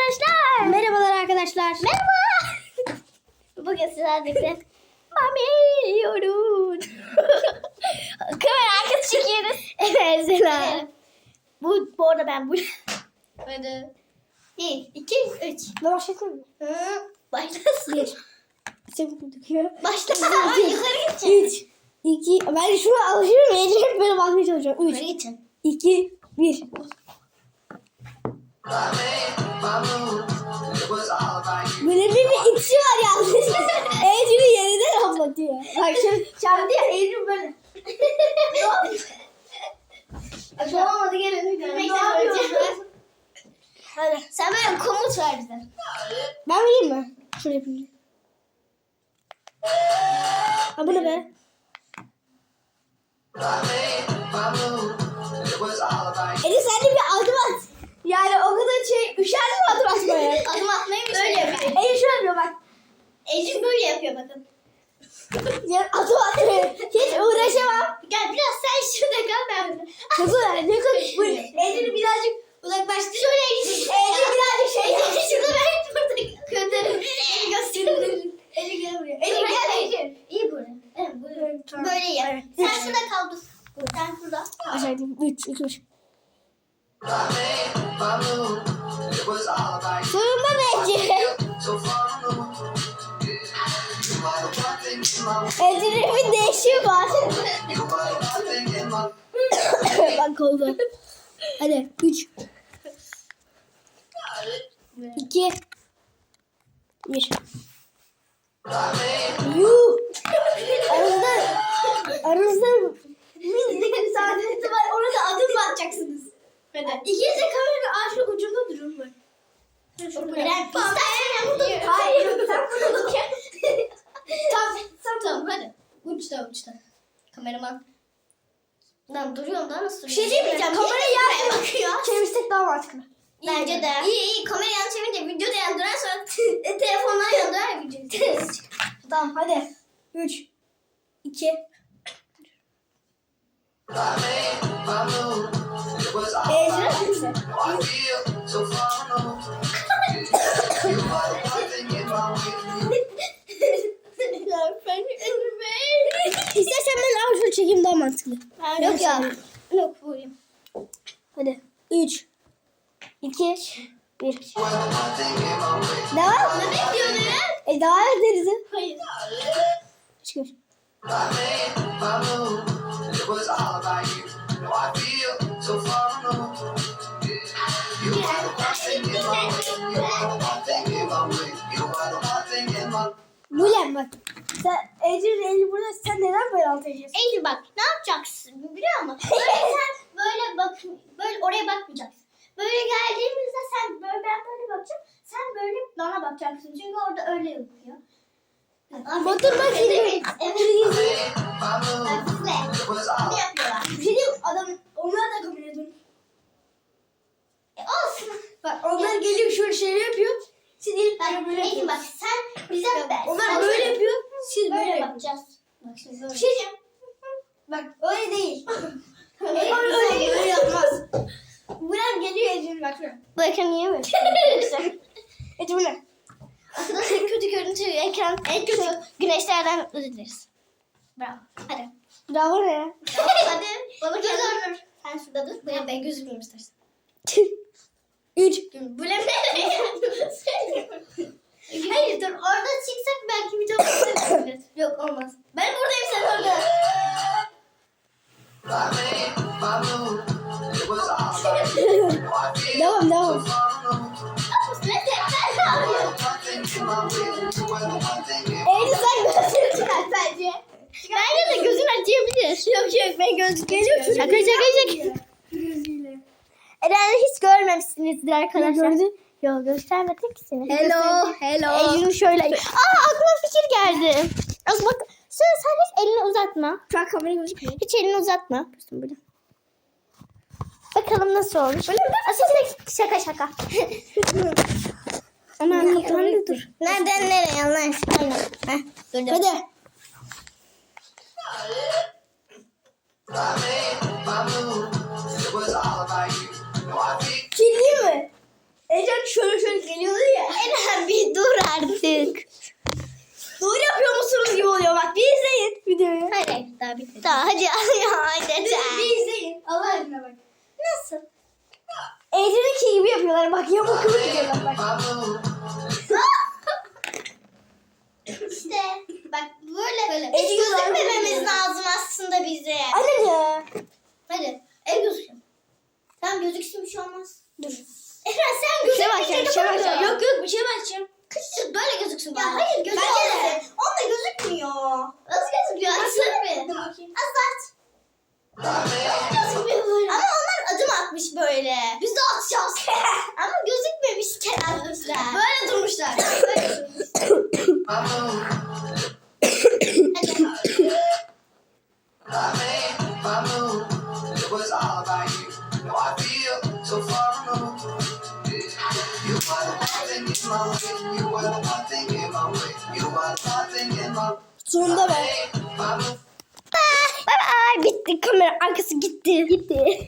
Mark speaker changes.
Speaker 1: arkadaşlar.
Speaker 2: Merhabalar arkadaşlar.
Speaker 1: Merhaba. Bugün sizlerle birlikte mami yiyoruz. Kamera arkası çekiyoruz.
Speaker 2: Evet Zela.
Speaker 1: Bu, bu arada ben bu. Hadi. Bir, iki, üç.
Speaker 2: Ne başlasın mı?
Speaker 1: Hı, Başlasın.
Speaker 2: Bir. Çabuk döküyor.
Speaker 1: Başlasın. Ay, yukarı gideceğim.
Speaker 2: Üç. İki. Ben şuna alışırım. Hep böyle bakmaya çalışıyorum. Üç. İki. Bir. Böyle bir, içi var yalnız. Ece'nin yerine kapatıyor. Bak şimdi çaldı ya Ece böyle.
Speaker 1: Olmadı gelin. Gülmekten öleceğim. Hadi. Sen böyle komut ver bize.
Speaker 2: Ben vereyim mi? Şöyle yapayım. Ha bu ne be? Ece sen de bir adım at. Yani o kadar şey üşerdin mi adım atmaya?
Speaker 1: Adım atmayı mı
Speaker 2: Öyle
Speaker 1: söylüyor?
Speaker 2: yapıyor. Ece şöyle yapıyor bak.
Speaker 1: Ecin böyle yapıyor bakın.
Speaker 2: Ya adım atmıyor. Hiç uğraşamam.
Speaker 1: Gel biraz sen şurada kal burada.
Speaker 2: Ne kadar. Bu Ece'nin birazcık
Speaker 1: Uzaklaştı. Şöyle gidin.
Speaker 2: Ece birazcık şey.
Speaker 1: Şurada ben burada kötü. Eli gösterelim.
Speaker 2: Ece gel buraya.
Speaker 1: Ece
Speaker 2: Ece
Speaker 1: gel
Speaker 2: gel.
Speaker 1: Ece. İyi buraya. Evet.
Speaker 2: Tamam.
Speaker 1: Böyle yap. Sen şurada kal dur. Sen şurada.
Speaker 2: Aşağı ineyim. Üç, iki, üç. Sorun da Ece. Ece'nin bir değişiği var. Bak oldu. Hadi üç. İki. Bir. Yuh. Aranızda aranızda bir saadeti var. Orada adım atacaksınız? İkiniz de kameranın ağaçlık ucunda durun mu?
Speaker 1: Eren istersen burada.
Speaker 2: Hayır. Sen dur.
Speaker 1: Tamam. Tamam hadi. Uçta uçta. Kameraman. Lan duruyorum daha nasıl
Speaker 2: Bir şey
Speaker 1: duruyorum?
Speaker 2: diyemeyeceğim.
Speaker 1: Kamera yan
Speaker 2: yan
Speaker 1: bakıyor.
Speaker 2: çevirsek daha mantıklı.
Speaker 1: Bence de. İyi iyi. Kamera yan çevirince video da yandırar sonra e, telefondan yandırar ya videoyu.
Speaker 2: Tamam hadi. Üç. iki. Ejder kimse? 3, 2, 1. Devam mı?
Speaker 1: Ne bekliyorsun ya?
Speaker 2: E devam ederiz.
Speaker 1: Hayır.
Speaker 2: Çıkar. Bulem bak. Sen Ecrin eli burada sen neden böyle altı
Speaker 1: Eylül bak ne yapacaksın biliyor musun? Böyle sen böyle bak böyle oraya bakmayacaksın. Böyle geldiğimizde sen böyle ben böyle bakacağım. Sen böyle bana bakacaksın. Çünkü orada öyle yapıyor.
Speaker 2: Batur bak şimdi.
Speaker 1: Evet.
Speaker 2: Bir şey diyeyim adam onlar da kabul ediyor.
Speaker 1: E, olsun.
Speaker 2: Bak onlar geliyor şöyle şey yapıyor. Siz ilk
Speaker 1: Bak,
Speaker 2: böyle
Speaker 1: Eylül bak
Speaker 2: yapıyorsunuz.
Speaker 1: sen bize ben.
Speaker 2: Onlar böyle yapıyor. Siz böyle
Speaker 1: Böyle
Speaker 2: yapıyorsunuz.
Speaker 1: bakacağız. Bak şimdi böyle.
Speaker 2: Bir şey diyeceğim. Bak öyle değil.
Speaker 1: Öyle
Speaker 2: öyle, öyle,
Speaker 1: değil.
Speaker 2: öyle
Speaker 1: Bakın niye böyle?
Speaker 2: Ecrin bu ne?
Speaker 1: Arkadaşlar kötü görüntü ekran en kötü güneşlerden özür dileriz. Bravo. Hadi.
Speaker 2: Bravo ne?
Speaker 1: Hadi. Bana dur dur. Sen şurada dur. Ben, ben gözükmeyeyim istersen.
Speaker 2: Üç.
Speaker 1: Bu ne? Hayır dur orada çıksak belki video bulabiliriz. Yok olmaz.
Speaker 2: Ecrin sen gözünü çıkart bence.
Speaker 1: Bence de gözün acıyabilir.
Speaker 2: Yok yok ben gözlük geliyor.
Speaker 1: Şaka şaka şaka. Eren'i hiç görmemişsinizdir arkadaşlar. Yok göstermedik ki seni.
Speaker 2: Hello, hello.
Speaker 1: Ecrin şöyle. Aa aklıma fikir geldi. Az bak sen, sen hiç elini uzatma.
Speaker 2: Şu an kamera gözükmüyor.
Speaker 1: Hiç elini uzatma. Dursun böyle. Bakalım nasıl olmuş. Aslında şaka şaka. Ama
Speaker 2: kapandı dur.
Speaker 1: Nereden nereye lan? Aynen.
Speaker 2: Hadi. Kirli mi? Ecem şöyle şöyle geliyordu ya.
Speaker 1: Eren bir dur artık.
Speaker 2: Doğru yapıyor musunuz gibi oluyor bak. Bir izleyin videoyu.
Speaker 1: Hayır daha bitmedi. Daha hadi ya hadi.
Speaker 2: Bir, bir izleyin. Allah aşkına bak.
Speaker 1: Nasıl?
Speaker 2: Eğitimdeki gibi yapıyorlar. Bak yamuk gibi gidiyorlar bak.
Speaker 1: işte bak böyle
Speaker 2: böyle.
Speaker 1: Hiç Ediyorlar, gözükmememiz ediyorlar. lazım aslında bize.
Speaker 2: Anne ya.
Speaker 1: Hadi ev gözüksün. Sen gözüksün bir şey olmaz.
Speaker 2: Dur. Sonunda
Speaker 3: ben.
Speaker 2: Bye bye. Bitti kamera arkası gitti. Gitti.